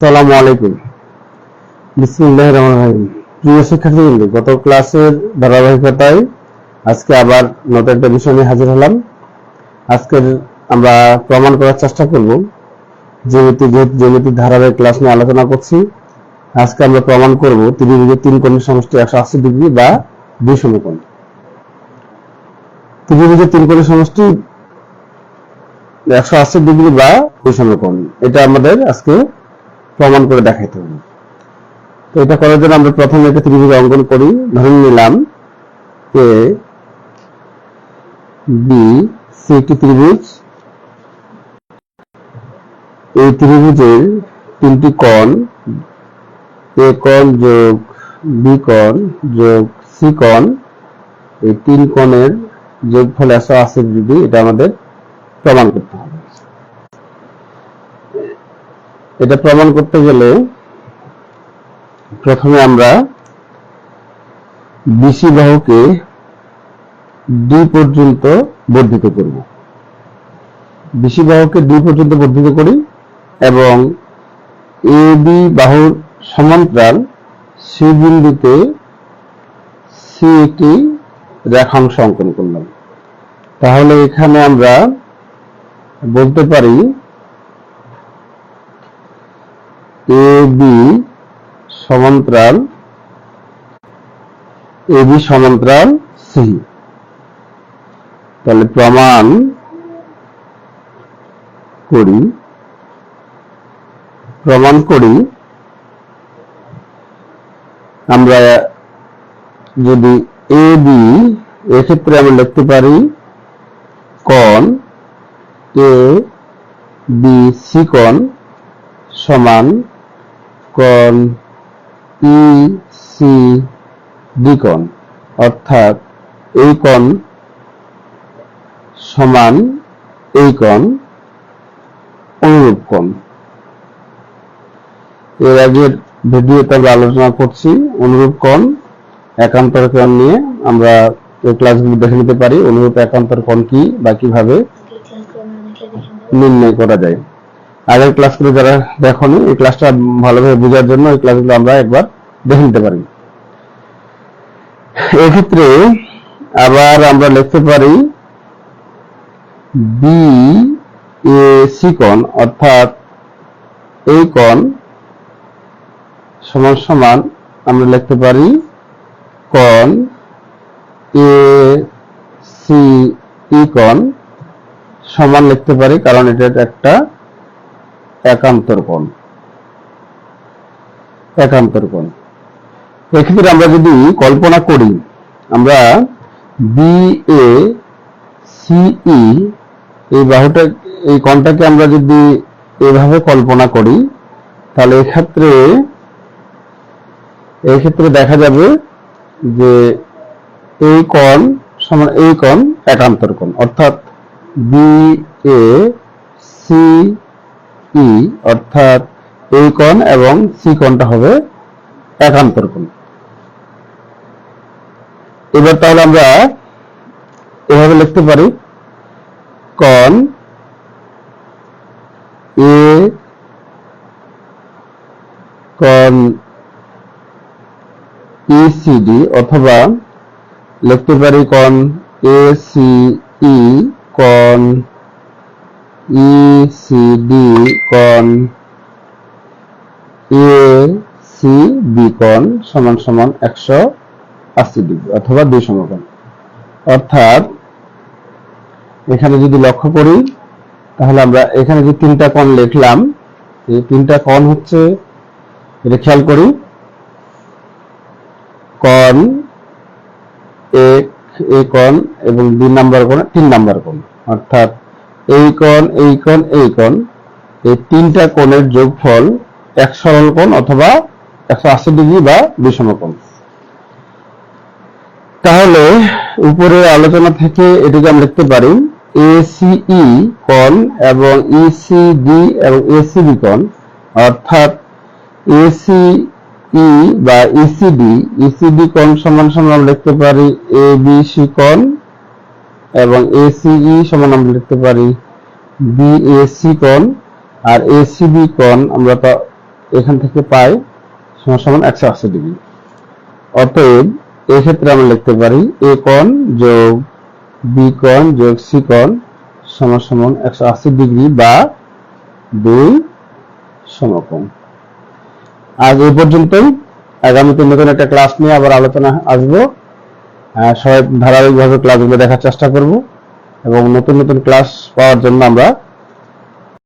সালামু আলাইকুম। বিসমুল্লাহ রহমান রহিম। প্রিয় শিক্ষার্থীবৃন্দ, গত ক্লাসের ধারাবাহিকতায় আজকে আবার নতুন একটা বিষয় নিয়ে হাজির হলাম। আজকের আমরা প্রমাণ করার চেষ্টা করব জ্যামিতি, যেহেতু জ্যামিতির ধারাবাহিক ক্লাস নিয়ে আলোচনা করছি, আজকে আমরা প্রমাণ করব ত্রিভুজের তিন কোণের সমষ্টি একশো আশি ডিগ্রি বা দুই সমকোণ। ত্রিভুজের তিন কোণের সমষ্টি একশো আশি ডিগ্রি বা দুই সমকোণ। এটা আমাদের আজকে প্রমাণ করে দেখাইতে হবে। তো এটা করার জন্য আমরা প্রথমে একটা ত্রিভুজ অঙ্কন করি। ধরে নিলাম এ বি সি একটি ত্রিভুজ। এই ত্রিভুজের তিনটি কোণ এ কোণ যোগ বি কোণ যোগ সি কোণ। এই তিন কোণের যোগফল একশো আশি ডিগ্রি এটা আমাদের প্রমাণ করতে হবে। এটা প্রমাণ করতে গেলে প্রথমে আমরা বিসি বাহুকে দুই পর্যন্ত বর্ধিত করব। বিসি বাহুকে দুই পর্যন্ত বর্ধিত করি এবং এ বি বাহুর সমান্তরাল সি বিন্দুতে সি একটি রেখাংশ অঙ্কন করলাম। তাহলে এখানে আমরা বলতে পারি এ বি সমান্তরাল এ বি সমান্তরাল সি তাহলে প্রমাণ করি। প্রমাণ করি। আমরা যদি এ বি এক্ষেত্রে আমরা লিখতে পারি কোণ এ বি সি কোণ সমান কোণ ই, সি ডি কোণ অর্থাৎ এই কোণ সমান এই কোণ অনুরূপ কোণ। এর আগের ভিডিওতে আমরা আলোচনা করছি অনুরূপ কোণ, একান্তর কোণ নিয়ে। আমরা এই ক্লাসগুলো দেখে নিতে পারি, অনুরূপ একান্তর কোণ কি বা কীভাবে নির্ণয় করা যায়। আগের ক্লাসগুলো যারা দেখনি, এই ক্লাসটা ভালোভাবে বোঝার জন্য এই ক্লাসগুলো আমরা একবার দেখে নিতে পারি। এক্ষেত্রে আবার আমরা লিখতে পারি বি এ সি কোণ, অর্থাৎ এই কোণ সমান সমান আমরা লিখতে পারি কোণ এ সি ই কোণ সমান লিখতে পারি, কারণ এটা একটা একান্তর কোণ একান্তর এক্ষেত্রে আমরা যদি কল্পনা করি, আমরা বি এ সিই এই বাহুটা, এই আমরা যদি এভাবে কল্পনা করি, তাহলে এক্ষেত্রে এই ক্ষেত্রে দেখা যাবে যে এই কোণ সমান, এই কোণ একান্তর কোণ অর্থাৎ বি এ সি ই অর্থাৎ এই কোণ এবং সি কোণটা হবে একান্তর কোণ। এবার তাহলে আমরা এভাবে লিখতে পারি, কোণ এ কোণ ইসিডি অথবা লিখতে পারি কোণ ই কোণ ইসিডি কোণ এ সি বি কোণ সমান সমান একশো আশি ডিগ্রি, অথবা দুই সমকোণ। অর্থাৎ, এখানে যদি লক্ষ্য করি, তাহলে আমরা এখানে যে তিনটা কোণ লিখলাম এই তিনটা কোণ হচ্ছে, এটা খেয়াল করি। কোণ এক এই কোণ এবং দুই নাম্বার কোণ, তিন নাম্বার কোণ। অর্থাৎ এই কোণ এই কোণ এই কোণ। এই তিনটা কোণের যোগফল এক সরল কোণ অথবা একশো আশি ডিগ্রি বা বিষম কোণ। তাহলে উপরে আলোচনা থেকে এটিকে আমরা লিখতে পারি এসিই কোণ এবং ইসিডি এবং এসিবি কোণ। অর্থাৎ এসি ই বা ইসিডি ইসিডি কোণ সমান সমান আমরা লিখতে পারি এ বি সি কোণ এবং এসিই সমান আমরা লিখতে পারি বিএসি কোণ, আর এসিবি কোণ আমরা তা এখান থেকে পাই সমান সমান একশো আশি ডিগ্রি। অতএব এই ক্ষেত্রে আমরা লিখতে পারি এ কোণ যোগ বি কোণ যোগ সি কোণ সমান সমান একশো আশি ডিগ্রি বা দুই সমকোণ। আজ এই পর্যন্তই। আগামীতে নতুন একটা ক্লাস নিয়ে আবার আলোচনা আসব। সবাই ধারাবাহিকভাবে ক্লাসগুলো দেখার চেষ্টা করব এবং নতুন নতুন ক্লাস পাওয়ার জন্য আমরা